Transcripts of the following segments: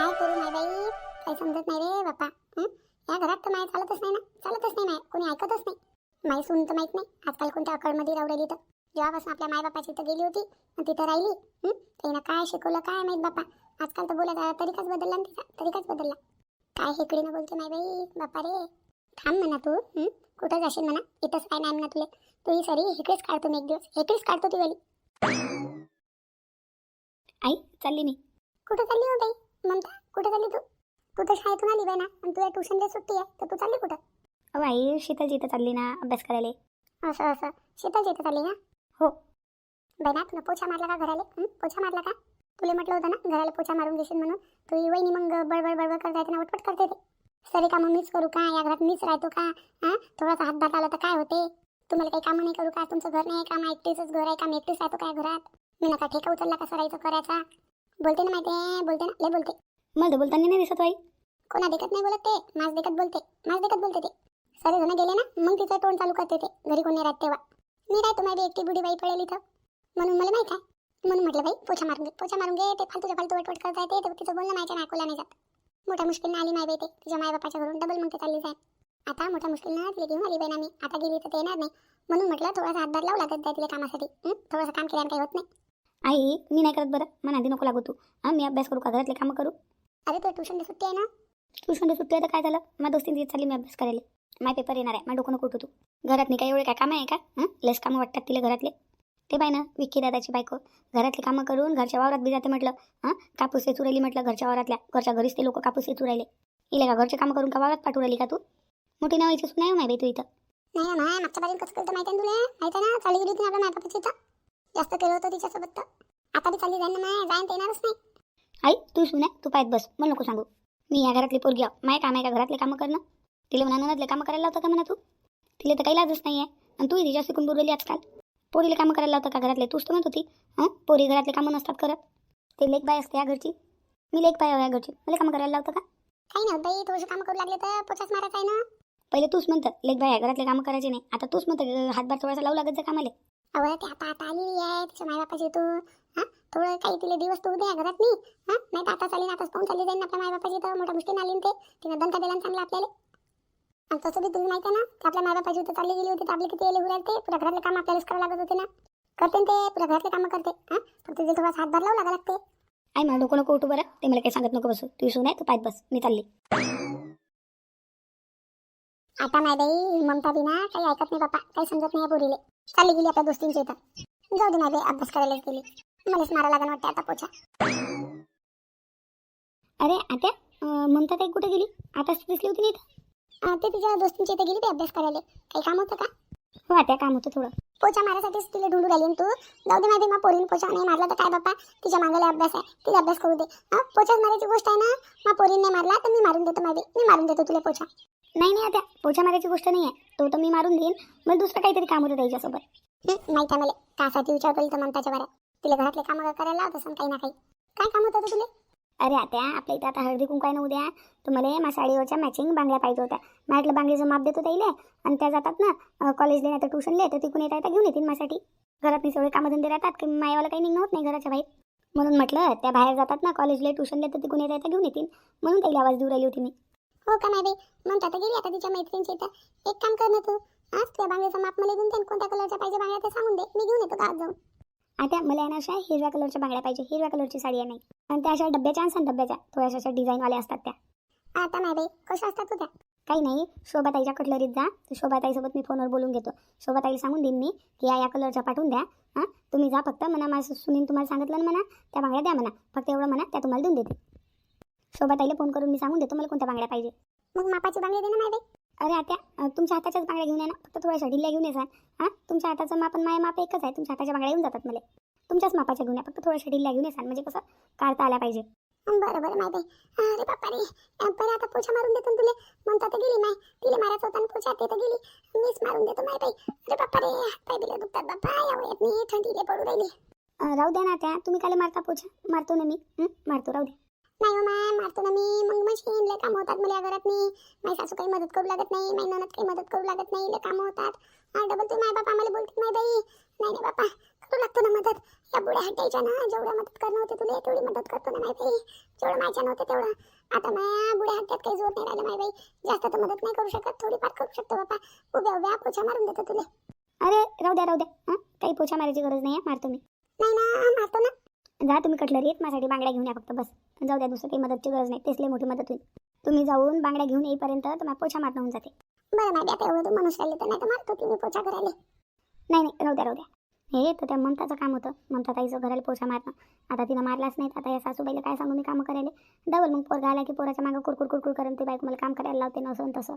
काय करू नाही बाई? काही समजत नाही रे बाप्पा? या घरात तर माय चालतच नाही ना. चालतच नाही माय. कोणी ऐकतच नाही. माई सून तर माहीत नाही. आजकाल कोणत्या अकळमध्ये राहू राहिली तर. जेव्हापासून आपल्या मायबापाची इथं गेली होती आणि तिथं राहिली? तिनं काय शिकवलं काय माहीत बाप्पा? आजकाल तर बोलायचा तरीकाच बदलला ना तिचा. तरीकाच बदलला. काय हेकडीनं बोलते माय बाई? बाप्पा रे. थांब म्हणा तू? कुठं जाशील म्हणा? इथंच काय नाही म्हणा तुले. तू ही सरी इकडेच काढतो मी एक दिवस. इकडेच काढतो ती वाली. आई चालली मी. कुठं चालली हो बाई? ममता कुठं चालली तू? तू तर शाळेतून आली बाई ना आणि तुझ्या ट्युशनला सुट्टी आहे तर तू चालली कुठं? अहो आई शीतलजी इथं चालली ना अभ्यास करायला. असं असं. शीतलच्या इथं चालली ना? हो. बाई ना तुला पोछा मारला का घराले? पोछा मारला का? तुला म्हटलं होतं ना घराला पोछा मारून घेशील म्हणून. तू वहिनी मग बडबड बडबड करता येते ना वटवट करते ते. सरी कामं मीच करू का? या घरात मीच राहतो का? हां? थोडासा हातभार आला तर काय होते? तुम्हाला काही कामं नाही करू का? तुमचं घर नाही का? मग एकटीचंच घर आहे का? मी एकटीच राहतो काय घरात? मी नका ठेका उचलला का सरायचं करायचा? बोलते ना माहिती आहे बोलते ना लय बोलते. मला बोलताना नाही दिसत आई कोणा देखत नाही बोलत ते माझ देखत बोलते माझ देखत बोलते ते. सरे जण गेले ना मग तिचं तोंड चालू करते ते घरी कोणी राहत तेव्हा. मी राहतो माझी एकटी बुडी बाई पडेल इथं? म्हणून मला माहीत आहे. म्हणून म्हटलं बाई पोछा मारून घे पोछा मारून घे ते फालतूच्या फालतू वटवट करता येते तर तिचं बोलणं माहिती ऐकूला नाही जात. मोठ्या मुश्किलनं आली माय बाई ते तिच्या मायबापाच्या घरून डबल मग ते चालली जाय. आता मोठ्या मुश्किलनं तिला घेऊन आली बाई ना मी आता गेली तर ते येणार नाही. म्हणून म्हटलं थोडासा हातभार लावू लागत जाय तिला कामासाठी? थोडंसं काम केल्यानं काही होत नाही. आई मी नाही करत बरं. मला आधी नको लागू तू. हां मी अभ्यास करू का? घरातले कामं करू? अरे तुला ट्युशनला सुट्टी आहे ना? ट्युशन सुट्टी आहे तर काय झालं? माझ्या दोस्तींची चालली मी अभ्यास करायला. माझे पेपर येणार आहे. माझं डोकं नको तू. घरात नाही काय एवढे काय कामं आहे का? हां? लेस कामं वाटतात तिला घरातले. ते बाय ना विक्की दादाची बायको. घरातली कामं करून घरच्या वावरात बी जाते म्हटलं. हां? कापूस वेचू राहिली म्हटलं घरच्या वावरातल्या. घरच्या घरीच ते लोक कापूस वेचू राहिले. इले का घरचे कामं करून का वावरात पाठवू राहिली का तू? मोठी नावाची सुना आहे हो माय बाई तू इथं. नाही ना माय मागच्या बाजून कसं केलं माहिती आहे तुला? माहिती आहे ना? चालली गेली होती आपल्या मायबापाची इथं? जास्त केलं होतं तिच्यासोबत तर. आता बी चालली जाईन ना माय जाईन तर येणारच नाही. आई तू सुना तू पाहत बस मला नको सांगू. मी या घरातली पोरगी आहो. माय काम आहे का घरातले कामं करणं? तिला म्हणा ननदले कामं करायला लावतं का म्हणा तू? तिला तर काही लाजच नाही आहे आणि तू तिच्या शिकून बोलवली आजकाल. पोरीला कामं करायला लावतं का घरातले? तूच तर म्हणत होती हां? पोरी घरातले कामं नसतात करत. ते लेख बाय असते या घरची. मी लेख बाय या घरची. मला कामं करायला लावतं का? काही नाही बाई थोडंसं काम करू लागले तर पोचाच मारायचा आहे ना. पहिले तूच म्हणतं लेख बाय घरातले कामं करायचे नाही. आता तूच म्हणतं हातभार थोडासा लावू लागत जा कामाले. अवं ते आता आता आलेली आहे तिच्या मायबापाची तू हा? थोडं काही तिला दिवस तू द्या घरात नाही हा? नाही तर आता चालेल आताच पाहून चालली जाईन आपल्या मायबापाची तर मोठ्या मुश्किल आली ते. तिनं दणका दिला चांगला आपल्याला. आणि तसं बी तुला माहिती आहे ना ते आपल्या मायबापाची तर चालली गेली होती तर आपली किती येले उरायला ते. पुऱ्या घरातले काम आपल्यालाच करावं लागत होते ना. करते ते पुऱ्या घरातले कामं करते हा? फक्त तिथे थोडा हातभार लावू लागा लागते. आई मला डोकं नको उठू बरं. ते मला काही सांगत नको बसू. तू सुन आहे तू पाहत बस. मी चालली. आता माय बाई ममता बी ना काही ऐकत नाही बापा काही समजत नाही पोरीले. चालली गेली आपल्या दोस्तींच्या इथं. जाऊ दे माय बाई अभ्यास करायलाच गेली. मलाच मारा लागण वाटते आता पोछा. अरे आता ममता ताई कुठे गेली? आताच दिसली होती नाही इथं. ते तिच्या दोस्तींच्या इथे गेली ते अभ्यास करायला. काही काम होतं का? हो आता काम होतं थोडं. पोचा मारासाठीच तिला ढूंढू राहिली ना तू. जाऊ दे माहिती मग पोरीन पोचा नाही मारला तर काय बाप्पा? तिच्या मागायला अभ्यास आहे तिला अभ्यास करू दे. हा पोचाच मारायची गोष्ट आहे ना? मग पोरीन नाही मारला तर मी मारून देतो माहिती मी मारून देतो तुला पोचा नाही नाही आता पोछा मारायची गोष्ट नाही आहे तो तर मी मारून देईन. मला दुसरं काहीतरी काम होतं त्याच्यासोबत. हं, माहिती आहे मला कासाठी विचार करेल तर ममताच्या बऱ्या तिला घरातले कामं करायला लावत असं काही ना काही. काय काम होतं तुला? अरे आता आपल्या इथं आता हळदी कुंकाय ना उद्या. तर मला माझ्या साडीवरच्या मॅचिंग बांगड्या पाहिजे होत्या. माझ्याकडे बांगडीचं माप देतो त्याईले आणि त्या जातात ना कॉलेजला नाही तर ट्युशनले तर तिकून येता येता घेऊन येतील माझ्यासाठी. घरात मी सगळे कामधंदे राहतात की मायावाला काही निघणं होत नाही घराच्या बाहेर. म्हणून म्हटलं त्या बाहेर जातात ना कॉलेजला ट्युशनला तर तिकून येता येता घेऊन येतील. म्हणून त्याला आवाज देऊ राहिली होती मी. हो का नाही बाई? ममता तर गेली आता तिच्या मैत्रिणीच्या इथं. एक काम कर ना तू. आज तुझ्या बांगडीचा माप मला देऊन दे आणि कोणत्या कलरच्या पाहिजे बांगड्या ते सांगून दे. मी घेऊन येतो गावात जाऊन. आता मला आहे ना अशा हिरव्या कलरच्या बांगड्या पाहिजे. हिरव्या कलरची साडी आहे नाही. आणि त्या अशा डब्याच्या आणि डब्याच्या थोड्याशा अशा डिझाईनवाल्या असतात त्या. आता नाही बाई. कशा असतात तुझ्या काही नाही. शोभाताईच्या कटलरीत जा. तर शोभाताईसोबत मी फोनवर बोलून घेतो. शोभाताईला सांगून देईन मी की या या कलरच्या पाठवून द्या. हां? तुम्ही जा फक्त. म्हणा माझं सुनील तुम्हाला सांगितलं ना म्हणा त्या बांगड्या द्या म्हणा. फक्त एवढं म्हणा त्या तुम्हाला देऊन देते. शोभाताईला फोन करून मी सांगून देतो मला कोणत्या बांगड्या पाहिजे. मग मापाची बांगडी दे ना नाही बाई. अरे आता अं, तुमच्या हाताच्याच बांगड्या घेऊन या ना. फक्त थोड्याशा ढिल्या घेऊन येसान हां? तुमच्या हाताचं माप आणि माझ्या माप एकच आहे. तुमच्या हाताच्या बांगड्या येऊन जातात मला. तुमच्याच मापाच्या घेऊन या. फक्त थोड्याशा ढिल्या घेऊन येसान म्हणजे कसं? काढता आल्या पाहिजे. बरं बरं माय बाई. अरे बाप्पा रे पहिले आता पोछा मारून देतो तुले. म्हणता तर गेली माय. तिला मारायचं होता पोछा. ते तर गेली. मीच मारून देतो माय बाई. अरे बाप्पा रे पाय बिले दुखतात बाप्पा या वयात मी थंडी पडू राहिली. राहू द्या ना त्या तुम्ही काय मारता पोछा? मारतो ना मी? मारतो. राहू द्या. नाही हो माय मारतो ना मी. मग मशीन लय काम होतात मला घरात नाही माझी सासू काही मदत करू लागत नाही माझी ननद काही मदत करू लागत नाही लय कामं होतात. हा डबल तू माय बापा आम्हाला बोलतात नाही बाई. नाही नाही बापा करू लागतो ना मदत. या बुड्या हटायच्या ना जेवढ्या मदत करणं होते तुला तेवढी मदत करतो ना माय बाई. जेवढं माझ्या नव्हतं तेवढं. आता माया बुड्या हट्ट्यात काही जोर नाही राहिलं माय बाई. जास्त तर मदत नाही करू शकत थोडीफार करू शकतो बापा. उभ्या उभ्या पोछा मारून देतो तुला. अरे राहू द्या राहू द्या. हां काही पोछा मारायची गरज नाही आहे मारतो मी. नाही ना मारतो ना. जा तुम्ही कटलरी आहेत माझ्यासाठी बांगड्या घेऊन या फक्त बस. जाऊ द्या दुसरं काही मदतची गरज नाही. तेच लई मोठी मदत होईल. तुम्ही जाऊन बांगड्या घेऊन येईपर्यंत तुम्हाला पोछा मारणं होऊन जाते. बरं माय आता एवढं म्हणून राहिले तर नाही तर मारतो ती मी पोछा करायला. नाही नाही राहू द्या राहू द्या. हे तर त्या ममताचं काम होतं. ममता ताईचं घराला पोछा मारणं आता तिनं मारलाच नाही आता या सासूबाईला काय सांगू मी कामं करायला? डबल मग पोरगा आला की पोराच्या मागं कुरकुर कुरकुर करून. ते बायको मला काम करायला लावते नसं आणि तसं.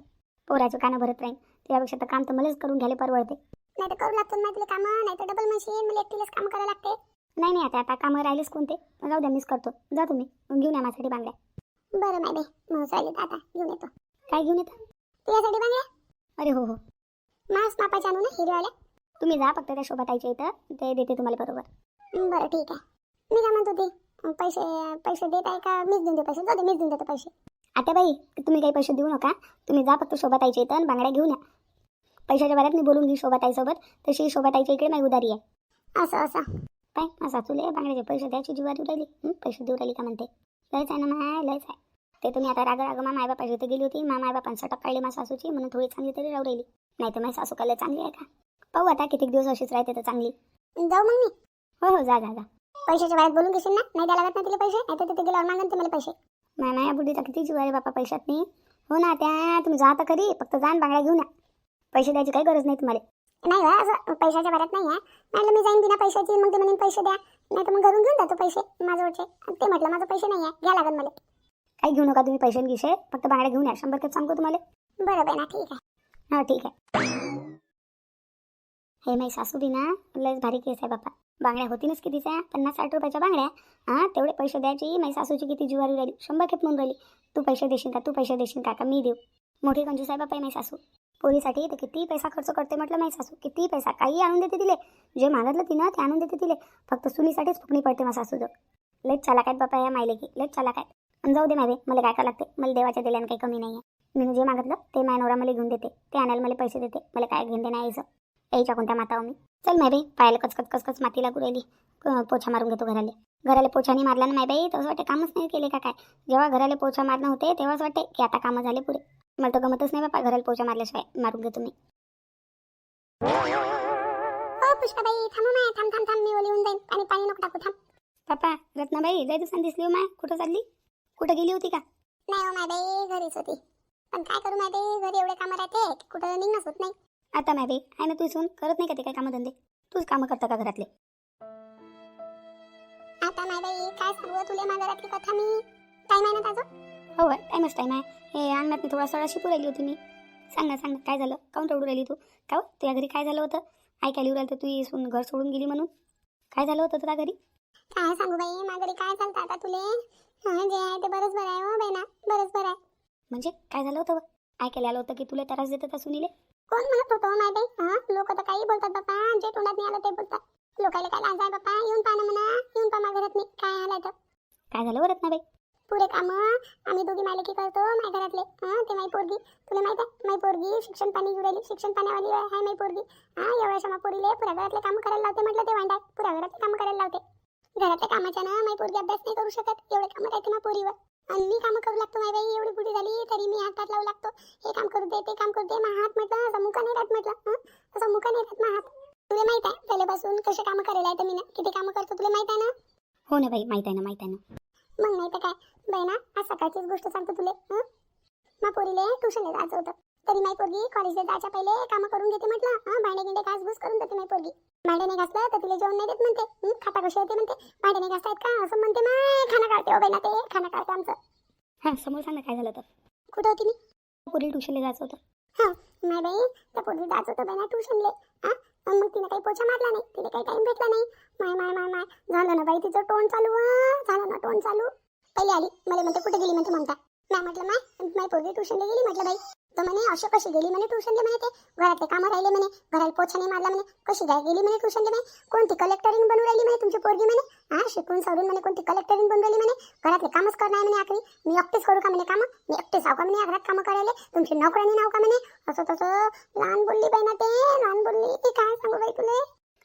पोराचं कानं भरत राहीन. त्यापेक्षा तर काम तर मलाच करून घ्यायला परवडते. नाही तर करू लागतो तुला कामं. नाही तर डबल मशीन मला एकटीलाच काम करायला लागते. नाही नाही आता आता कामं राहिलेच कोणते? राहू द्या मिस करतो. जा तुम्ही. मग घेऊन या माझ्यासाठी बांगड्या. बरं माय बाई म्हणून राहिले आता घेऊन येतो. काय घेऊन येता? तुझ्यासाठी बांगड्या? अरे हो हो. मांस मापाच्या आणू ना हिरवाल्या तुम्ही जा फक्त त्या शोभाताईच्या इथं. ते देते तुम्हाला बरोबर. बरं ठीक आहे. मी काय म्हणत होती पैसे पैसे देत आहे का? मीच देऊन दे पैसे. जाऊ दे मीच देऊन देतो पैसे. आता बाई तुम्ही काही पैसे देऊ नका. तुम्ही जा फक्त शोभाताईच्या इथं आणि बांगड्या घेऊन या. पैशाच्या बाऱ्यात मी बोलून घेऊ शोभाताईसोबत तशी शोभाताईच्या इकडे माझी उदारी आहे. असं असं. काय? सासूले बांगड्याचे पैसे द्यायची जीवारी राहिली? पैसे देऊ राहिली का म्हणते? लयच आहे ना माय लयच आहे. ते तुम्ही आता राग राग मा मायबापाची इथे गेली होती. मा मायबापांना सटक काढली मा सासूची. म्हणून थोडी चांगली तरी राहू राहिली. नाही तर माझी सासू काय चांगली आहे का? पाहू आता किती दिवस अशीच राहते तर चांगली. जाऊ मग मी. हो हो जा जा जा. पैशाच्या बाहेर बोलून घेशील ना? नाही द्यायला लागत ना तिला पैसे. नाही तर तिथे गेल्यावर मागन ते मला पैसे. माय माया बुद्धीचा किती जीव आहे बापा पैशात नाही हो ना त्या तुम्ही जा तर कधी फक्त जा आणि बांगड्या घेऊन या. पैसे द्यायची काही गरज नाही तुम्हाला. नाही असं पैशाच्या बाहेर नाही आहे. नाही मी जाईन बिना पैशाची मग ते म्हणेन पैसे द्या. नाही तर मग घरून घेऊन जातो पैसे माझ्यावरचे. ते म्हटलं माझं पैसे नाही आहे घ्या लागत मला. काही घेऊ नका तुम्ही पैसे गिशे फक्त बांगड्या घेऊन या. शंभर खेप सांगतो तुम्हाला. बरं बाई ना ठीक आहे. हा ठीक आहे. हे माई सासू बी ना लयच भारी केस आहे बापा. बांगड्या होतीनच कितीच्या? पन्नास साठ रुपयाच्या बांगड्या. हां तेवढे पैसे द्यायची. माई सासूची किती जीवारी राहिली. शंभर खेप म्हणून राहिली. तू पैसे देशील का? तू पैसे देशील का? का मी देऊ? मोठी कंजूस आहे बापा ही माई सासू. पोरीसाठी तर किती पैसा खर्च करते म्हटलं माई सासू? किती पैसा? काही आणून देते तिले. जे मागितलं तिनं ते आणून देते तिले. फक्त सुनीसाठीच फुकणी पडते मा सासू जो लयच चालाक आहेत बापा या मायले की लयच चालाक आहेत. आणि जाऊ दे मावे मला काय काय लागते मला देवाच्या दिल्यानं काही कमी नाही आहे मी जे मागितलं ते माय नवरा मला घेऊन देते. ते आणायला मला पैसे देते. मला काय घेऊन देणार यायचं यायच्या कोणत्या माता मी? चल माय पायाला कचकच कचकच माती लागू राहिली पोछा मारून घेतो घराले. घराला पोछा नाही मारला ना माय बाई तसं वाटते कामच नाही केले का काय? जेव्हा घराला पोछा मारणं होते तेव्हाच वाटते की आता कामं झाले पुरे मला तर गमतच नाही बापा घराला पोछा मारल्याशिवाय मारून घेतो मी हो पुष्पाबाई थांब माय थांब थांब थांब मी ओली होऊन जाईन. पाणी पाणी नको टाकू थांब. पप्पा रत्नाबाई लय दिवसांनी दिसली हो माय. कुठं चालली? कुठं गेली होती का? नाही हो माय बाई घरीच होती. पण काय करू माय बाई घरी एवढे कामं राहते की कुठं निघणंच होत नाही. आता माय बाई आहे ना तू सून करत नाही का ते काय कामं धंदे? तूच कामं करता का घरातले? काय सांगू तुले माझ्या घरातली कथा मी. टाईम आहे ना ताजो? हो टाईमच टाईम आहे. हे अंगणात मी थोडा सळा शिकू राहिली होती मी. सांग ना सांग ना काय झालं? काऊन रडू राहिली तू? का हो? तुझ्या घरी काय झालं होतं? ऐकायला येऊ राहिलं तू ही सून घर सोडून गेली म्हणून? काय झालं होतं तुझ्या घरी? काय सांगू बाई माझ्या घरी काय चालतं आता तुले? हं, जे आहे ते बरंच बरं आहे हो बाई ना बरंच बरं आहे. म्हणजे काय झालं होतं? ऐकायला आलं होतं की तुला त्रास देत होता सुनीले कोण म्हणत होतो माय बाई? हा लोक तर काही बोलतात बापा जे तोंडात नाही आलं ते बोलतात. लोकायला काय लाज आहे बापा येऊन पहा ना म्हणा. येऊन पहा माझ्या घरात नाही काय आलाय तर काय झालं बरं ना बाई? पुरे काम आम्ही दोघी मालकी करतो माझ्या घरातले. हा ते माई पोरगी. तुला माहीत आहे? माई पोरगी शिक्षण पाणी जुळेली. शिक्षण पाण्यावाली आहे माई पोरगी. हा एवढ्याशा मा पोरीले पुऱ्या घरातले काम करायला लावते म्हटलं ते वांडाय पुऱ्या घरातले काम करायला लावते. घरातल्या कामाच्या ना माई पोरगी अभ्यास नाही करू शकत. एवढे कामं राहते मा पोरीवर. आणि मी कामं करू लागतो माई बाई. एवढी बुढी झाली तरी मी हातात लावू लागतो. हे काम करू दे ते काम करू दे. मा हात म्हटलं असं मुका नाही राहत म्हटलं? हं? असं मुका नाही राहत मा हात? तुला माहीत आहे पहिल्यापासून कसे कामं करायला आहे मी ना किती कामं करतो तुला माहीत आहे ना? हो ना बाई माहीत आहे ना माहीत आहे ना. मग नाही तर काय? बहिणा आज सकाळचीच गोष्ट सांगतो तुले हं? मा पोरीले ट्युशनला जायचं होतं. तरी माई पोरगी कॉलेजला जायच्या पहिले कामं करून घेते म्हटलं हा? भांडे गिंडे घासघूस करून देते माई पोरगी. भांडे नाही घासलं तर तिला जेवण नाही देत म्हणते हं? खाता कशी होते म्हणते? भांडे नाही घासतायत का? असं म्हणते माय खाना काढते हो बहिणा ते खाना काढते आमचं. हां समोर सांग ना काय झालं तर. कुठं होती मी? पुरी ट्युशनला जायचं होतं. हां माय बाई त्या पोरगी जायचं होतं बहिणा ट्युशनले हा? आणि मग तिने काही पोछा मारला नाही तिने काही टाइम भेटला नाही. माय माय माय माय. झालं ना बाई तिचं टोन चालू झालं ना टोन चालू. पहिले आली मला म्हणते कुठे गेली म्हणते ममता? मॅम म्हटलं माय माय पोरगी ट्युशनला गेली म्हटलं बाई. तर म्हणे अशी कशी गेली म्हणे ट्युशनले म्हणे ते. घरातले कामं राहिले म्हणे. घराला पोछा नाही मारला म्हणे. कशी काय गेली म्हणे ट्युशनले म्हणे? कोणती कलेक्टरीन बनू राहिली म्हणे तुमची पोरगी म्हणे? हा शिकून सवरून म्हणे कोणती कलेक्टरीन बनू राहिली म्हणे? घरातले कामच करणार म्हणे आखरी. मी एकटेच करू का म्हणे कामं? मी एकटेच आहो का म्हणे घरात कामं करायला? तुमची नोकरानी नाव का म्हणे? असं तसं. लहान बोलली बाई ना ते. लहान बोलली. ती काय सांगू बाई तुले?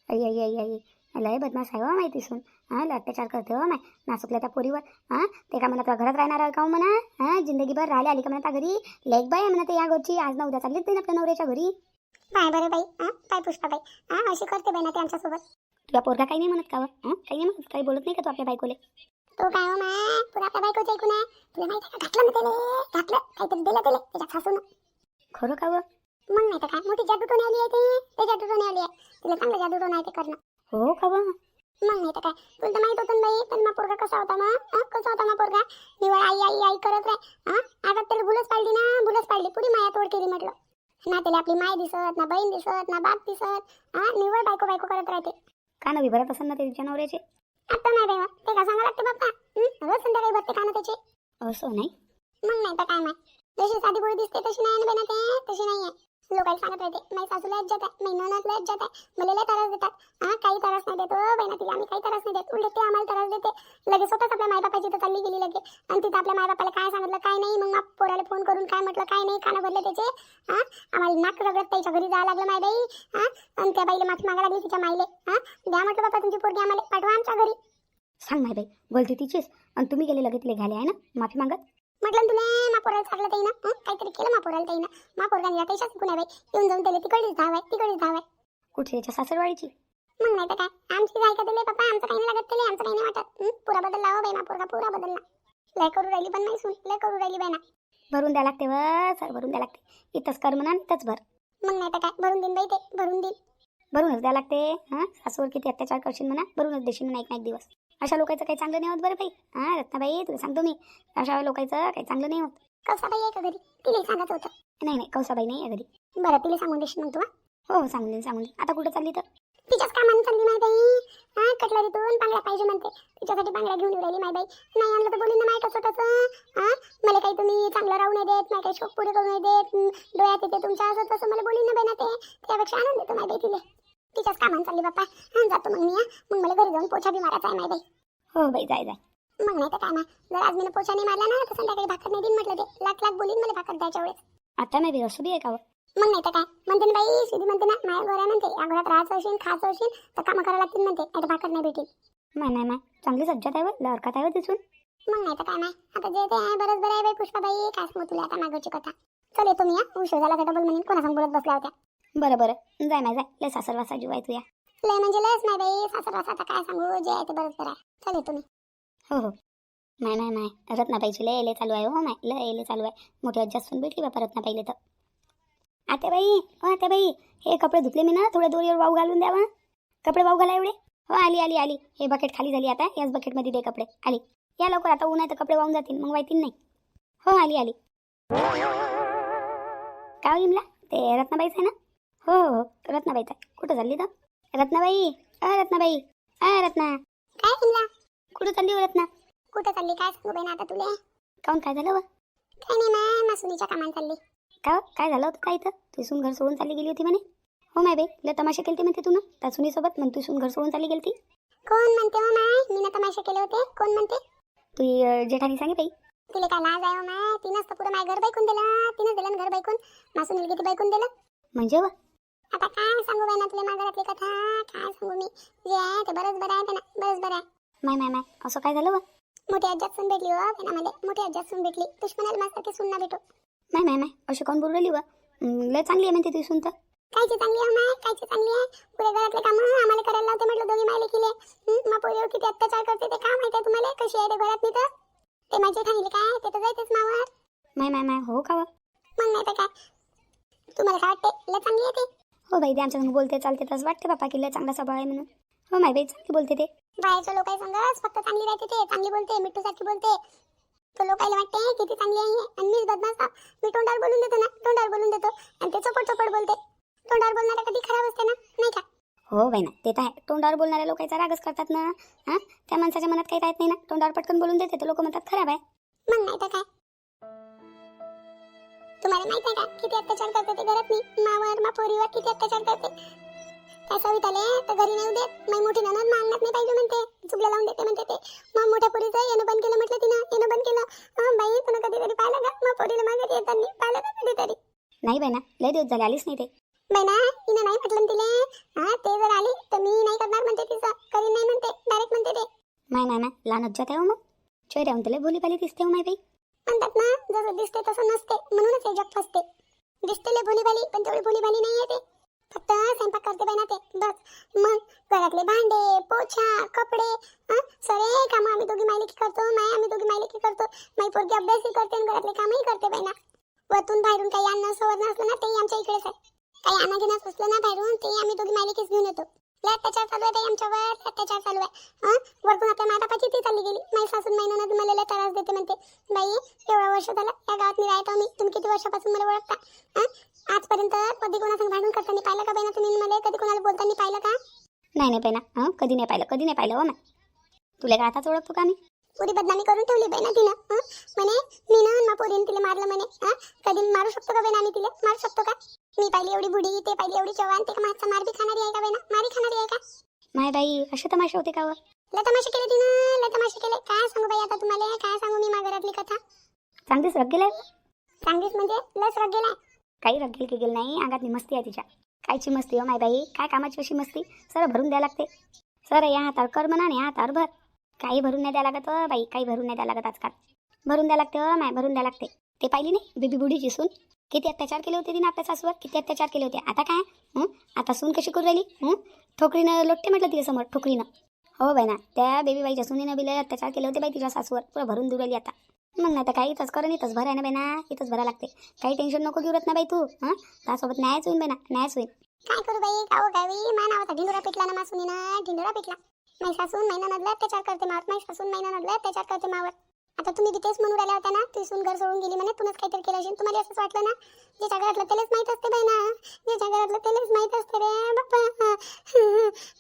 आई आई आई आई. लय बदमाश आहे हो माहिती सुन. हा लय अत्याचार करते हो माय. नाचुकल्या त्या पोरीवर. हा ते का म्हणा तुला घरात राहणार आहे का हो म्हणा? हा जिंदगीभर राहिले आली का म्हणा त्या घरी? लेक बाई आहे म्हणा ते या घरची आज ना उद्या चाललीच नाही आपल्या नवऱ्याच्या घरी. पाय बरं बाई. हा पाय पुष्पा बाई हा अशी करते बाई ना ते आमच्यासोबत. तुला पोरगा काही नाही म्हणत का? हं? काही नाही म्हणत. काही बोलत नाही का तू आपल्या बायकोले? तो काय हो माय पुरा आपल्या बायकोचं ऐकून आहे तुला माहिती आहे का? घातलं ना त्याले? घातलं. काहीतरी दिलं त्याले. त्याच्या सासून. खरं का व? मग नाही तर काय? मोठी जादूटोणी आली आहे ते. ते जादूटोणी आली आहे. तिला चांगलं जादूटोण आहे ते करणं. हो का व? मग नाही तर काय? तुला तर माहीत होतं ना बाई पण मा पोरगा कसा होता मग? कसा होता मा पोरगा? निवळ आई आई आई करत राह. हा? आता त्याला भुलच पाडली ना? भुलच पाडली. पुरी माया तोड केली म्हटलं? ना त्याला आपली माय दिसत ना बहीण दिसत ना बाप दिसत. हा? निवळ बायको बायको करत राहते. का नवी भरत असेल ना ते तिच्या नवऱ्याचे? आता नाही बाई ते का सांगा लागते बाप्पा? रोज संध्याकाळी बघते का ना त्याची. असं नाही? मग नाही तर काय माय? जशी साधी गोळी दिसते तशी नाही ना बेना ते? तशी नाही आहे लोकांना सांगत राहते माझी सासूला इज्जत आहे माझी ननदला इज्जत आहे. मला लय त्रास देतात. हा काही त्रास नाही देतो बहिणा तिला आम्ही काही त्रास नाही देत. उलट ते आम्हाला त्रास देते. लगेच स्वतःच आपल्या मायबापाची तर चालली गेली लगे आणि तिथं आपल्या मायबापाला काय सांगितलं काय नाही. मग पोराला फोन करून काय म्हटलं काय नाही कानं भरले त्याचे. हा आम्हाला नाक रगडत त्याच्या घरी जावं लागलं माय बाई. हा आणि त्या बाईला माफी मागा लागली तिच्या माईले हा द्या म्हटलं बाबा तुमची पोरगी आम्हाला पाठवा आमच्या घरी. सांग नाही बाई गलती तिचीच. आणि तुम्ही गेले लगेच तिला घ्याले आहे ना. माफी मागत. म्हटलं तुला मा पोराला चाललं ताई ना? काहीतरी केलं मा पोराला ताई ना? मा पोरगा निरा त्याच्याच शिकून आहे बाई येऊन जाऊन त्याला तिकडीच धाव आहे तिकडीच धाव आहे कुठे त्याच्या सासरवाडीची? मग नाही तर काय? आमची जाय का दिले पप्पा आमचं काही नाही लागत त्याला आमचं काही नाही वाटत? पुरा बदलला हो बाई मा पोरगा पुरा बदलला. लय करू राहिली पण नाही सुन लय करू राहिली बाई ना. भरून द्या लागते व सर भरून द्या लागते. इथंच कर म्हणा इथंच भर. मग नाही तर काय? भरून देईन बाई ते भरून देईन. भरूनच द्या लागते हां? सासूवर किती अत्याचार करशील म्हणा भरूनच देशील म्हणा एक ना एक दिवस. अशा लोकांचं काही चांगलं नाही होत बरं बाई. हां रत्नाबाई तुला सांगतो मी. अशा लोकांचं काही चांगलं नाही होत. कसा बाई आहे का घरी? तिला सांगत होतं. नाही नाही कौसाबाई नाही आहे घरी. बरं तिला सांगून देशील मग तू हं? हो सांगून सांगून आता कुठं चालली तर? तिच्याच कामाने चालली माय बाई. हा कटलरीतून बांगड्या पाहिजे म्हणते. तिच्यासाठी बांगड्या घेऊन राहिली माय बाई. नाही आणलं तर बोलीन माय कसं तसं हा मला काही तुम्ही चांगलं राहू नाही देत मला काही शोक पुढे करू नाही देत. डोळ्यात येते तुमच्या असं तसं मला बोलीन ना बाई ना ते. त्यापेक्षा आणून देतो माय बाई तिले. तिच्याच कामाने चालली बाप्पा. हा जातो मग मी हा. मग मला घरी जाऊन पोछा बी मारायचा आहे माय बाई. हो बाई जाय जाय. मग नाही तर काय ना जर आज मी पोछा नाही मारला ना तर संध्याकाळी भाकर नाही देईन म्हटलं ते. लाख लाख बोलीन मला भाकर द्यायच्या वेळेस. आता नाही बाई असू बी आहे का व? मग नाही तर काय? म्हणते ना बाई सीधी म्हणते ना माझ्या गोऱ्या म्हणते या घरात राहायचं असेल खायचं असेल तर कामं करायला लागतील म्हणते नाही तर भाकर नाही भेटेल. नाही नाही नाही चांगली सज्जत आहे व लहरकात आहे दिसून मग नाही तर काय नाही आता जे ते आहे बरंच बरं आहे बाई पुष्पाबाई काय सांगू तुला आता मागवची कथा. चल येतो मी या उशीर झाला तर डबल म्हणून. कोणासंग बोलत बसल्या होत्या? बरं बरं. जाय नाही जाय. लय सासर वासा जीव आहे तुया लय म्हणजे लयच नाही बाई. सासर आता काय सांगू? जे आहे ते बरंच बरं आहे. चल मी हो हो. नाही नाही नाही. रत्नाबाईची लय एले चालू आहे हो नाही लय एले चालू आहे. मोठी अज्जा सून भेटली बापा रत्नाबाईले तर. आत्या बाई हो बाई हे कपडे धुतले मी ना थोडे दोरीवर वाऊ घालून द्यावा. कपडे वाऊ घाला एवढे. हो आली आली आली. हे बकेट खाली झाली आता. याच बकेटमध्ये दे कपडे. आली. या लवकर आता ऊन आहे तर कपडे वाहून जातील. मग वाहतील नाही. हो आली आली. का हो इमला? ते रत्नाबाईच आहे ना? हो हो. रत्नाबाईच. आहे कुठं चालली तर? रत्नाबाई? अ रत्नाबाई. अ रत्ना. काय किल्ला कुठं चालली हो रत्ना? कुठं चालली? काय सांगू बाई ना आता तुले? काऊन काय झालं व? काय नाही माय मासुनीच्या कामाला चालली. का? काय झालं होतं? काय इथं? तू सून घर सोडून चालली गेली होती म्हणे? हो माय बाई. लय तमाशा केलते म्हणते तू ना? त्या सुनीसोबत मग तू सून घर सोडून चालली गेलती? कोण म्हणते हो माय? मी ना तमाशे केले होते. कोण म्हणते? तू जेठानी सांगे बाई. तिला काय लाज आहे हो माय? तिनंच तर पुरं माय घर बायकून दिलं. तिनंच दिलं घर बायकून मासून किती बायकून दिलं? म्हणजे व? आता काय सांगू बाई ना तुला माझ्या घरातली कथा? काय सांगू मी? जे आहे ते बरंच बरं आहे ते ना बरंच बरं आहे. माय माय माय असं काय झालं व मोठी आज्जात सून भेटली हो मला मोठी आज्जात सून भेटली. दुश्मनाला माझ्यासारखी सून ना भेटू. माय माय माय अशी कोण बोलू राहिली व लय चांगली आहे म्हणते तुझी सून तर. कायची चांगली आहे माय कायची चांगली आहे. पुरे घरातले काम आम्हाला करायला लावते म्हटलं दोघी मायले केले. मा पोरीवर किती अत्याचार करते ते काय माहिती आहे तुम्हाला? कशी आहे ते घरात नाही तर? ते माझे ठाणीले काय? ते तर जायतेच मावर. माय माय माय हो का व मग नाही तर काय? तुम्हाला काय वाटते लय चांगली आहे ते. हो बाई ते आमच्या संग बोलते चालते तसं वाटते बापा की लय चांगला स्वभाव आहे म्हणून. हो माय बाई चांगली बोलते ते. बाहेरच्या लोकांनी सांगत फक्त चांगली राहते ते चांगली बोलते मिठ्ठू सारखी बोलते. तो लोकायला वाटते किती चांगली आहे आणि मीच बदमाश. मी तोंडावर बोलून देतो ना तोंडावर बोलून देतो. आणि ते चपट चपट बोलते. तोंडावर बोलणारा कधी खराब असते ना नाही का? हो बाई ना ते तर आहे. तोंडावर बोलणाऱ्या लोकांचा रागच करतात ना हां? त्या माणसाच्या मनात काही राहत नाही ना तोंडावर पटकन बोलून देते तर लोक म्हणतात खराब आहे. मग नाही तर काय? तुम्हाला माहीत आहे का? किती अत्याचार करते ते घरात मी? मावर मा पोरीवर किती अत्याचार करते? काय सविताले तर घरी नाही देत. मग मोठी ननद मागण्यात नाही पाहिजे म्हणते. चुकल्या लावून देते म्हणते ते. मग मोठ्या पोरीचं येणं बंद केलं म्हटलं तिनं येणं बंद केलं. हं, बाई तुला कधीतरी पाहिलं का? मग पोरीला मागे येताना पाहिलं का कधीतरी नाही ना लय दिवस झाले आलीच नाही ते. ना तिनं नाही म्हटलं तिले. हा ते जर आली तर मी नाही करणार म्हणते तिचं. करीन नाही म्हणते डायरेक्ट म्हणते ते. माय माय माय लहान जात आहे हो मग. चेहऱ्याहून तुला भोली पाली दिसते हो माय बाई. म्हणतात ना जसं दिसते तसं नसते म्हणूनच हे जग फसते. दिसते लय भोलीभाली पण तेवढी भोलीभाली नाही आहे ते. फक्त स्वयंपाक करते बाई ना ते. बस. मग घरातले भांडे पोछा कपडे सगळे कामं आम्ही दोघी मायलेकी करतो. माय आम्ही दोघी मायलेकी करतो. माई पोरगी अभ्यासही करते आणि घरातले कामही करते बाई ना. वरतून बाहेरून काही अन्न सवर्ण असलं ना ते आमच्या इकडेच आहे. काही आणा घेणं असलं ना बाहेरून ते आम्ही दोघी मायलेकीच घेऊन येतो. अत्याचार चालू आहे बाई आमच्यावर अत्याचार चालू आहे. वरतून आपल्या मातापाची ती चालली गेली. माई सासून महिन्यानं मला लय त्रास देते म्हणते. बाई एवढा वर्ष झालं या गावात मी राहतो मी. तुम्ही किती वर्षापासून मला ओळखता? आजपर्यंत कधी कोणासंग भांडून करताना पाहिलं का बाई तुम्ही? मला कधी कोणाला बोलताना पाहिलं का? नाही नाही बाई कधी नाही पाहिलं कधी नाही पाहिलं हो ना. तुला काय आताच ओळखतो का मी? पुरी बदनामी करून ठेवली बाई ना तिनं? म्हणे मी ना मा पोरीने तिला मारलं म्हणे हं? कधी मारू शकतो का बाई आम्ही तिला? मारू शकतो का? मी पाहिली एवढी बुडी ते पाहिली एवढी जवान ते माझा मार बी खाणारी आहे का बाई ना? मारी खाणारी आहे का? माय बाई असे तमाशे होते का लय तमाशे केले तिनं लय तमाशे केले. काय सांगू बाई आता तुम्हाला? काय सांगू मी माझ्या घरातली कथा? चांगलीच रग गेलाय चांगलीच म्हणजे लस रग गेलाय. काही रग की गेल नाही अंगातली मस्ती आहे तिच्या. कायची मस्ती हो माय बाई काय कामाची अशी मस्ती? सर भरून द्यायला लागते. सर या हातावर कर म्हणा आणि या हातावर भर. काही भरून नाही द्यायला लागत बाई काही भरून नाही द्यायला लागत आजकाल. भरून द्यायला लागते माय भरून द्यायला लागते. ते पाहिली नाही बेबी बुढीची सून किती अत्याचार केले होते तिने आपल्या सासूवर? किती अत्याचार केले होते? आता काय? आता सून कशी करू राहिली? ठोकरीनं लोटते म्हटलं तिच्या समोर ठोकरीनं. हो बाई ना त्या बेबी बाईच्या सुनीनं बिले अत्याचार केले होते बाई तिच्या सासूवर. पुरा भरून देऊ राहिली आता. मग नाही तर काही इथंच करून इथंच आहे ना बाई ना इथंच भरा लागते. काही टेन्शन नको घेऊ ना बाई तू हां? त्यासोबत न्यायच होईन बाई ना न्यायच होईन. काय करू बाई काय गावी मा नावाचा ढिंडोरा पिटला ना मासुनीनं ढिंडोरा पिटला. माझी सासून महिना नदला अत्याचार करते मावर. माझी सासून महिना नदला अत्याचार करते मावर. आता तुम्ही तिथेच म्हणून आल्या होत्या ना ती सून घर सोडून गेली म्हणे तुनच काहीतरी केलं असेल. तुम्हाला असंच वाटलं ना? ज्याच्या घरातलं त्यालाच माहीत असते बाई ना. ज्याच्या घरातलं त्यालाच माहीत असते रे बाप्पा.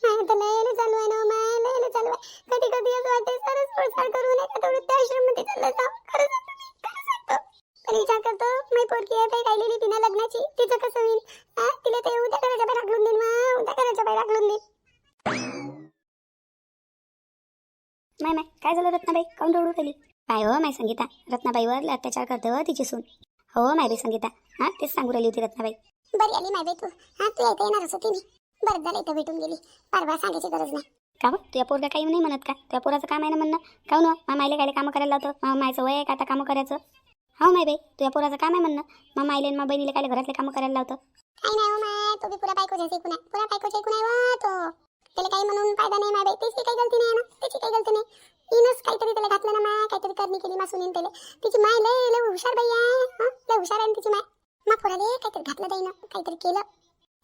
माय तर लयले चालू आहे ना माय लयलं चालू आहे. कधी कधी असं वाटते सरच नये का एका वृद्धाश्रममध्ये चाललं जाऊ. खरं खरं सांगतो. पण विचार करतो मी पोरकी आहे बाई राहिलेली तिनं लग्नाची तिचं कसं होईल? तिला ते उद्या घराच्या बाहेर हाकलून देईन उद्या घराच्या बाहेर हाकलून देईन. माय माय काय झालं रत्नाबाई? काऊन रडू राहिली? काय हो माय संगीता? रत्नाबाईवर लय अत्याचार करते हो तिची सून. हो माय बाई संगीता. हां तेच सांगू राहिली होती रत्नाबाई. बरी आली माय बाई तू. हा तू येते येणारच होती मी बरं झालं इथं भेटून गेली. परवा सांगायची गरज नाही. का बरं? तुझ्या पोरगा काही नाही म्हणत का? तुझ्या पोराचं काम आहे ना म्हणणं? काऊन हो? मा मायले काय कामं करायला लावतं? मायचं वय आहे का आता कामं करायचं? हो माय बाई तुझ्या पोराचं काम आहे म्हणणं? मा मायले आणि मा बहिणीला काय घरातले कामं करायला लावतं? काही नाही हो माय. तो बी पुरा बायकोच्या ऐकून आहे. पुरा बायकोच्या ऐकून आहे व तो. त्याला काही म्हणून फायदा नाही माय बाई. त्याची काही गलती नाही ना. त्याची काही गलती नाही. इनच काहीतरी त्याला घातलं ना माय. काहीतरी करणी केली मा सुनीन त्याला. तिची माय लय लय हुशार बाई आहे? लय हुशार आहे तिची माय. मा पोराले काहीतरी घातलं जाईन काहीतरी केलं.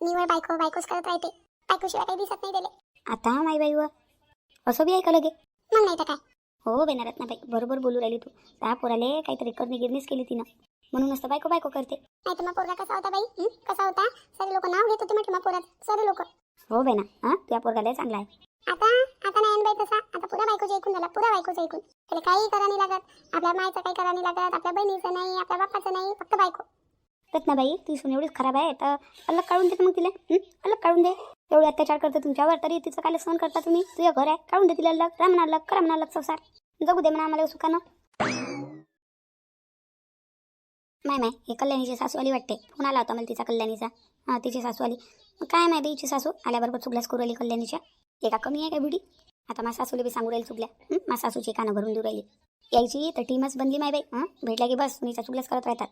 निवड बायको बायकोच करत राहते. बायकोशिवाय काही दिसत नाही त्याला. आता माय बाई व असं बी आहे का लगे? मग नाही तर काय? हो बेना रत्नाबाई बरोबर बोलू राहिली तू. त्या पोराले काहीतरी करणी गिरणीच केली तिनं. म्हणूनच तर बायको बायको करते. नाही तर मग पोरगा कसा होता बाई? कसा होता? सारे लोक नाव घेत होते म्हटलं मग पोरात. सारे लोक. हो बेना हां तुझ्या पोरगा लय चांगला आहे. आता? आता नाही बाई तसा आता पुरा बायकोचं ऐकून झाला पुरा बायकोचं ऐकून. त्याला काही करा नाही लागत. आपल्या मायचं काही करा नाही लागत आपल्या बहिणीचं नाही आपल्या बाप्पाचं नाही फक्त बायको. रत्नाबाई ती सून एवढीच खराब आहे तर अलग काढून दे ना मग तिला हं? अलग काढून दे. एवढे अत्याचार करते तुमच्यावर तरी तिचं काय सहन करता तुम्ही? तुझ्या घर आहे काढून दे तिला अलग. रामना अलग करा म्हणा अलग संसार. जगू दे म्हणा आम्हाला सुखानं. माय माय हे कल्याणीची सासूवाली वाटते. फोन आला होता मला तिचा कल्याणीचा. हां तिची सासूवाली. मग काय माय बाईची सासू आल्याबरोबर चुगल्याच करू राहिली कल्याणीच्या. एका कमी आहे काय बुडी आता माझ्या सासूला बी सांगू राहील चुगल्या. हं? माझ्या सासूची कानं भरून देऊ राहिली. यायची तर टीमच बनली माय बाई. हां? भेटल्या की बस सुनीचा चुगल्याच करत राहतात.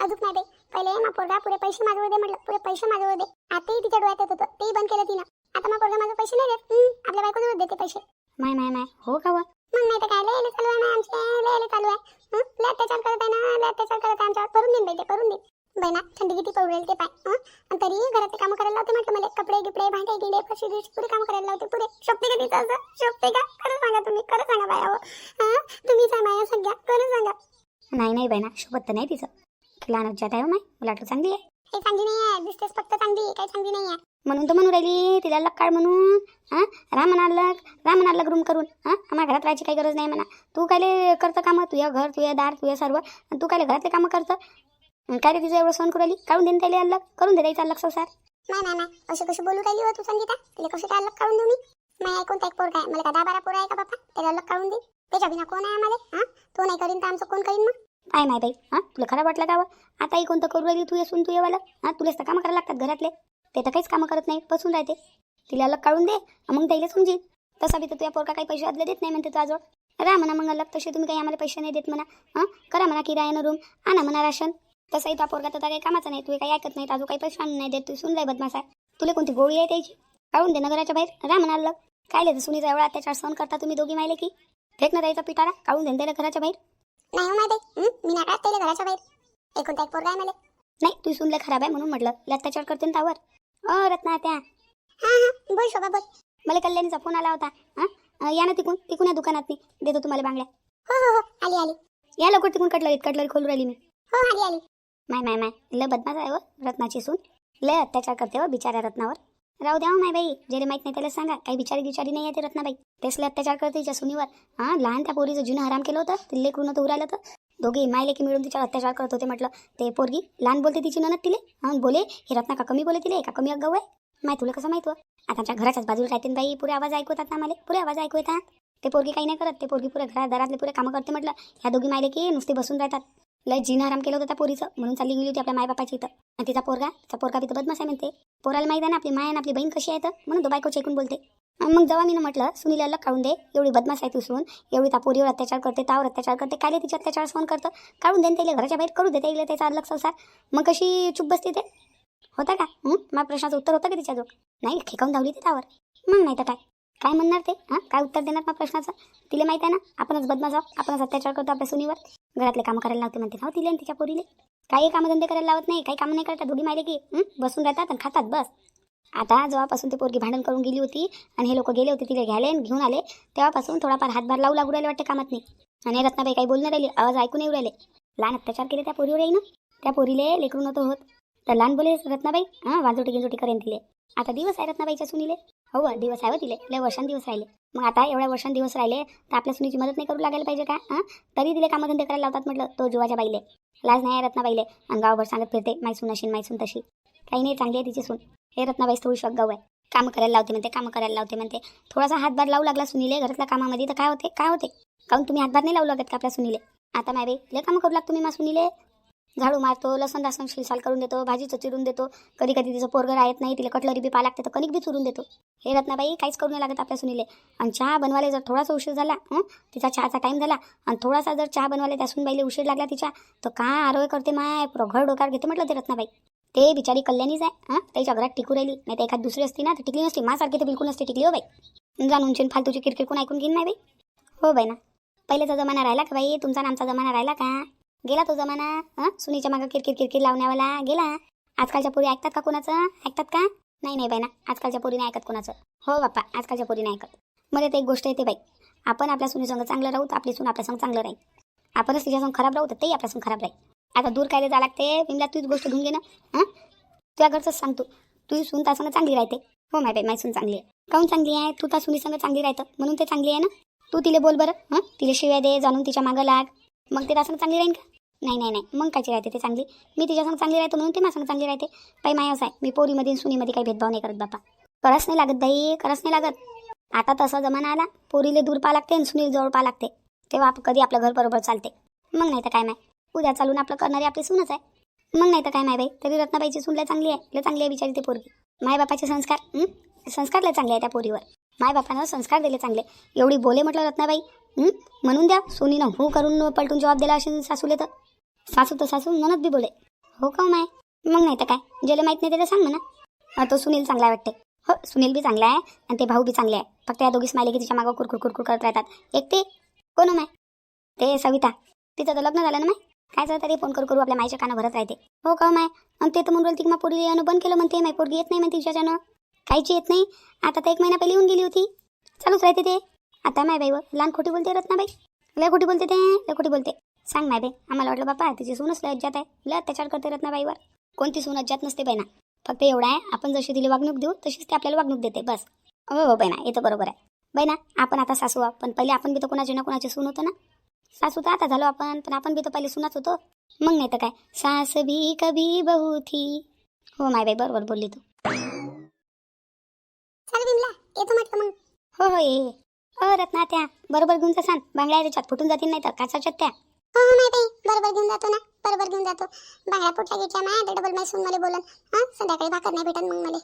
अजून नाही बाई पहिले मग पोरगा पुरे पैसे माझ्यावर दे म्हटलं. पुरे पैसे माझ्यावर दे. आताही तिच्या डोळ्यात येत होतं. तेही बंद केलं तिनं. आता मग पोरगा माझे पैसे नाही देत. हं, आपल्या बायकोजवळ देते पैसे. माय माय माय. हो का व? मग नाही तर काय? लय चालू आहे ना आमचे. लय लय चालू आहे. हं? लय अत्याचार करत आहे ना लय अत्याचार करत आहे आमच्यावर. करून देईन बाई ते करून देईन. बाई ना थंडी किती राहील ते पाय? आणि तरी घरातले कामं करायला लावते म्हटलं मला कपडे गिपडे भांडे गिंडे फरशी गिरशी पुरे कामं करायला लावते पुरे शोभते का तिचं असं? शोभते का? खरं सांगा तुम्ही खरं सांगा बाया हो. हां? तुम्हीच आहे माया सगळ्या खरं सांगा. नाही नाही ना शोभत तर नाही तिचं. लहान जात आहे हो माय मला वाटलं चांगली आहे. हे चांगली नाही आहे दिसतेच फक्त चांगली काही चांगली नाही आहे. म्हणून तर म्हणून राहिली तिला लग काढ म्हणून हां? राम लग राम लग रूम करून हां? आम्हाला घरात राहायची काही गरज नाही म्हणा. तू कायले करतं कामं? तुझ्या घर तुझ्या दार तुझ्या सर्व. तू कायले घरातले कामं करतं? काय रे तिचं एवढं सहन करू राहिली? काढून देईन त्याला अलग करून दे द्यायचा अलग संसार नाही नाही नाही. अशी कशी बोलू राहिली हो तू संगीता? तिला कशी काय अलग काढून देऊ मी? नाही कोणता एक पोर काय मला का दहा बारा पोरं आहे का बापा? त्याला अलग काढून दे. त्याच्या बिना कोण आहे आम्हाला? हा? तो नाही करीन तर आमचं कोण करीन मग? काय नाही बाई. हां? तुला खराब वाटलं का बा? आताही कोणतं करू राहिली तू येसून तू येवाला. हां? तुलाच तर कामं करायला लागतात घरातले. ते तर काहीच कामं करत नाही. बसून राहते. तिला अलग काढून दे. मग त्याला समजेल तसा बी तर तुझ्या पोरका काही पैसे आदले देत नाही म्हणते तुझ्याजवळ राहा म्हणा मग अलग तसे तुम्ही काही आम्हाला पैसे नाही देत म्हणा. हां? करा म्हणा किरायानं रूम. आणा म्हणा राशन. तसंही तो पोरगा तर काही कामाचा नाही. तू काही ऐकत नाही अजून काही पैसे आणून नाही देत तू सुन जाय बदमाश. आहे तुला कोणती गोळी आहे त्याची? काढून दे ना घराच्या बाहेर. राहा म्हणा अलग काय लिहिलं सुनीचा एवढा अत्याचार सहन करता तुम्ही दोघी माहिले की? फेक ना द्यायचा पिटारा. काढून दे त्याला घराच्या बाहेर. नाही हो माहिती? मी नाही काढत त्याला घराच्या बाहेर. एकोणता एक पोरगा आहे मला. नाही तू सुनले खराब आहे म्हणून म्हटलं. लय अत्याचार करते ना त्यावर. अ रत्ना त्या. हा हा. बोल शोभा बोल. मला कल्याणीचा फोन आला होता. हां या ना तिकून. तिकून या दुकानात मी. देतो तुम्हाला बांगड्या. हो हो हो. आली आली. या लवकर तिकून कटलरीत. कटलरी खोलू राहिली मी. हो आली आली. माय माय माय. लय बदमाश आहे व रत्नाची सून. लय अत्याचार करते व बिचाऱ्या रत्नावर. राहू द्या हो माय बाई. ज्याला माहीत नाही त्याला सांगा. काही बिचारी बिचारी नाही आहे ते रत्नाबाई. तेच लय अत्याचार करते तिच्या सुनीवर. हां लहान त्या पोरीचं जुनं हराम केलं होतं? ते लेकरून नव्हतं उरायला तर दोघे मायले की मिळून तिच्यावर अत्याचार करत होते म्हटलं. ते पोरगी लहान बोलते तिची ननद तिले. म्हणून बोले हे रत्ना का कमी बोले तिले? का कमी अगाऊ आहे माय तुला कसं माहीत आता आमच्या घराच्याच बाजूला राहते ना बाई. पुरे आवाज ऐकू येतात ना मला. पुरे आवाज ऐकू येतात ते पोरगी काही नाही करत. ते पोरगी पुरे घरात दरातले पुरे कामं करते म्हटलं. ह्या दोघी मायले की नुसते बसून राहतात. लय जीन आराम केलं होतं त्या पोरीचं. म्हणून चालली गेली होती आपल्या मायबापाची इथं. आणि तिचा पोरगा तिचा पोरगा तिथं बदमाश आहे म्हणते. पोराला माहिती आहे ना आपली माय आणि आपली बहीण कशी आहे तर म्हणून तो बायकोच ऐकून बोलते. मग जेव्हा मी म्हटलं सुनीला अलग काढून दे एवढी बदमाश आहे तुसून एवढी त्या पोरीवर अत्याचार करते तावर अत्याचार करते. काय तिच्या अत्याचार सहन करतं? काढून दे न त्याला घराच्या बाहेर करू दे त्याला त्याचा अलग संसार. मग कशी चुप बसते ते? होता का? माझ्या प्रश्नाचं उत्तर होतं का तिच्याजवळ? नाही खेकावून धावली ते त्यावर. मग नाही तर काय? काय म्हणणार ते? हां? काय उत्तर देणार माझ्या प्रश्नाचं? तिला माहिती आहे ना? आपणच बदमाश आहोत. आपणच अत्याचार करतो आपल्या सुनीवर. घरातले कामं करायला लावते म्हणते. ना तिले तिला आणि तिच्या पोरीले. काही कामधंदे करायला लावत नाही. काही कामं नाही करतात दोघी माहिले की बसून राहतात आणि खातात बस. आता जेव्हापासून ती पोरगी भांडण करून गेली होती आणि हे लोक गेले होते तिला घ्यायला आणि घेऊन आले तेव्हापासून थोडाफार हातभार लावू लागू राहिले वाटते कामात नाही. आणि रत्नाबाई काही बोलणं राहिली. आवाज ऐकून येऊ राहिले. लहान अत्याचार केले त्या पोरीवर येईन त्या पोरीले लेकरून नव्हतं होत. तर लहान बोले रत्नाबाई हां? वाजोटी गिंजोटी करेन तिले. आता दिवस आहे रत्नाबाईच्या सुनीले. हो दिवस आहे हो तिले. लय वर्षां दिवस राहिले. मग आता एवढ्या वर्षां दिवस राहिले तर आपल्या सुनीची मदत नाही करू लागायला पाहिजे का? हां? तरी तिले कामधंदे करायला लावतात म्हटलं तो जुवाच्या बाईले. लाज नाही आहे रत्नाबाईले. आणि गावभर सांगत फिरते मायसून अशी मायसून तशी. काही नाही चांगली आहे तिची सून. हे रत्नाबाई थोडी शॉकगाव आहे. कामं करायला लावते म्हणते कामं करायला लावते म्हणते. थोडासा हातभार लावू लागला सुनीले घरातल्या कामामध्ये तर काय होते? काय होते? काऊन तुम्ही हातभार नाही लावू लागत का आपल्या सुनीले? आता माय बाई लय कामं करू लागतो मी मा सुनीले. झाडू मारतो लसण दासन शिलसाल करून देतो भाजीचं चिरून देतो. कधी कधी तिचं पोरगं राहत नाही तिला कटलरी बी पा लागते तर कणिक बी चुरून देतो. हे रत्नाबाई काहीच करू नाही लागत आपल्या सुनीले. आणि चहा बनवायला जर थोडासा उशीर झाला तिचा चहाचा टाईम झाला आणि थोडासा जर चहा बनवायला त्या सुनबाईला उशीर लागला तिच्या तर का आरोग्य करते माय? पुरं घर घेते म्हटलं ते रत्नाबाई. ते बिचारी कल्याणीच आहे हां? त्याच्या घरात टिकू राहिली नाही तर एखाद दुसरी असती ना तर टिकली नसती. माझ्यासारखी तर बिलकुल नसते टिकली हो बाई. जाणून उंचीन फालतूची किरकिर कोण ऐकून घेईन नाही बाई? हो बाई ना. पहिलेचा जमाना राहिला का बाई? तुमचा आमचा जमाना राहिला का? गेला तो जमाना हां? सुनीच्या मागं किरकिर किरकिर लावण्यावाला गेला. आजकालच्या पोरी ऐकतात का कोणाचं? ऐकतात का? नाही नाही बाई ना आजकालच्या पोरी नाही ऐकत कोणाचं. हो बाप्पा आजकालच्या पोरी नाही ऐकत. मला तर एक गोष्ट येते बाई. आपण आपल्या सुनीसंग चांगलं राहू तर आपली सून आपल्या संग चांगलं राहील. आपणच तिच्यासंग खराब राहू तर तेही आपल्या संग खराब राहील. आता दूर काय जावं लागते विमला तूच गोष्ट घेऊन घे ना हां? तुझ्या घरचंच सांगतो. तू सून तासंग चांगली राहते. हो माय बाई माय सून चांगली आहे. काहून चांगली आहे? तू त्या सुनीसंग चांगली राहतं. म्हणून ते चांगली आहे ना? तू तिला बोल बरं हां? तिला शिव्या दे जाणून तिच्या मागं लाग. मग ते त्या चांगली राहीन का? नाही नाही नाही. मग कायची राहते ते चांगली? मी तिच्यासंग चांगली राहते म्हणून ते माझ्यासंग चांगली राहते. बाई माय असं आहे. मी पोरीमध्ये आणि सुनीमध्ये काही भेदभाव नाही करत बापा. करच नाही लागत दाई करच नाही लागत. आता तसा जमाना आला पोरीले दूर पाहा लागते आणि सुनील जवळ पाहा लागते. तेव्हा आप कधी आपलं घर बरोबर चालते. मग नाही तर काय माय? उद्या चालून आपलं करणारी आपली सूनच आहे. मग नाही तर काय माय बाई? तरी रत्नाबाईची सून लय चांगली आहे. लय चांगली आहे बिचारी ते पोरगी. मायबापाचे संस्कार संस्कार लय चांगले आहे त्या पोरीवर. मायबापानं संस्कार दिले चांगले. एवढी बोले म्हटलं रत्नाबाई म्हणून द्या. सोनीनं हो करून पलटून जॉब दिला असेल सासूले तर. सासू तर सासू ननद बी बोले. हो का हो माय? मग नाही तर काय? ज्याला माहीत नाही त्याला सांग म्हणा. तो सुनील चांगला आहे वाटते. हो सुनील बी चांगला आहे आणि ते भाऊ बी चांगले आहे. फक्त या दोघी स्माइली की तिच्या मागं कुरकुर कुरकुर करत राहतात. एक ते. कोण हो माय? ते सविता. तिचं तर लग्न झालं ना माय? काय झालं तरी फोन करू करू आपल्या मायच्या कानं भरत राहते. हो का हो माय? आणि ते तर म्हणून बोलते ती मग पोरी येणं बंद केलं म्हणते. माय पोरगी येत नाही म्हणते तिच्याच्यानं. काहीची येत नाही. आता तर एक महिना पहिले येऊन गेली होती. चालूच राहते ते. आता माय बाई व, लहान खोटी बोलते रत्नाबाई? लय खोटी बोलते ते लय खोटी बोलते. सांग माय बाई आम्हाला वाटलं बापा तिची सूनच लय अज्जात आहे. लय अत्याचार करते रत्नाबाईवर. कोणती सून अज्जात नसते ना. फक्त एवढं आहे आपण जशी तिला वागणूक देऊ तशीच ती आपल्याला वागणूक देते बस. हो हो बाई ना येतं बरोबर आहे. बाई ना आपण आता सासू आहोत पण पहिले आपण बी तर कोणाची ना कोणाची सून होतो ना. सासू तर आता झालो आपण पण आपण बी तर पहिले सुनाच होतो. मग नाही तर काय? सास भी कभी बहू थी. हो माय बाई बरोबर बोलली तू. हो हो ये. अ रत्ना त्या बरोबर घेऊन जा सांग बांगड्या त्याच्यात फुटून जातील नाही तर काचाच्यात त्या हो हो माहिती. बरोबर घेऊन जातो ना. बरोबर घेऊन जातो. बांगड्या पुटल्या गिटल्या माया तर डबल सून मला बोलन. हा संध्याकाळी भाकर नाही भेटन मग मला.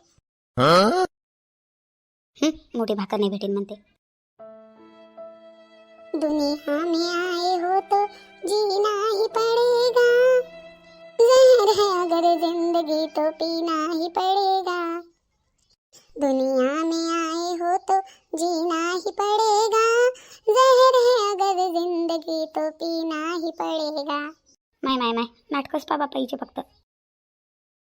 हं, मोठी भाकर नाही भेटेन म्हणते. दुनिया में आए हो तो जीना ही पड़ेगा. जहर है अगर जिंदगी तो पीना ही पड़ेगा. दुनिया में आए हो तो जीना ही पड़ेगा। जहर है अगर जिंदगी तो पीना ही पड़ेगा। माय माय माय नाटकच पा बापाईचे फक्त.